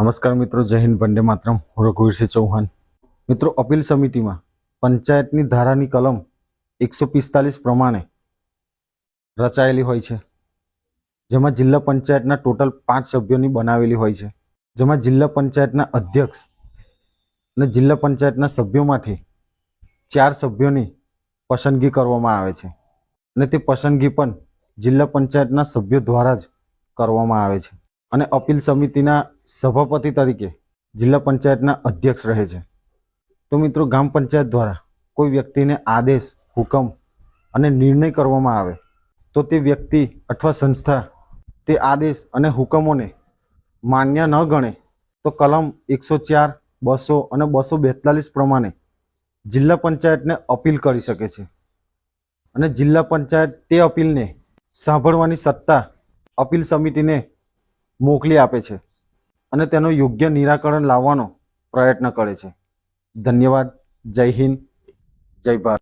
નમસ્કાર મિત્રો, જય હિન્દ, વંદે માતરમ. રઘુવીરસિંહ ચૌહાણ. મિત્રો, અપીલ સમિતિમાં પંચાયતની ધારાની કલમ એકસો પિસ્તાલીસ પ્રમાણે રચાયેલી હોય છે. જેમાં જિલ્લા પંચાયતના ટોટલ પાંચ સભ્યોની બનાવેલી હોય છે. જેમાં જિલ્લા પંચાયતના અધ્યક્ષ અને જિલ્લા પંચાયતના સભ્યોમાંથી ચાર સભ્યોની પસંદગી કરવામાં આવે છે. અને તે પસંદગી પણ જિલ્લા પંચાયતના સભ્યો દ્વારા જ કરવામાં આવે છે. અને અપીલ સમિતિના સભાપતિ તરીકે જિલ્લા પંચાયતના અધ્યક્ષ રહે છે. તો મિત્રો ગ્રામ પંચાયત દ્વારા કોઈ વ્યક્તિને આદેશ, હુકમ અને નિર્ણય કરવામાં આવે, તો તે વ્યક્તિ અથવા સંસ્થા તે આદેશ અને હુકમોને માન્ય ન ગણે, તો કલમ એકસો ચાર, બસો અને બસો બેતાલીસ પ્રમાણે જિલ્લા પંચાયતને અપીલ કરી શકે છે. અને જિલ્લા પંચાયત તે અપીલને સાંભળવાની સત્તા અપીલ સમિતિને મોકલી આપે છે અને તેનું યોગ્ય નિરાકરણ લાવવાનો પ્રયત્ન કરે છે. ધન્યવાદ. જય હિન્દ. જય ભારત.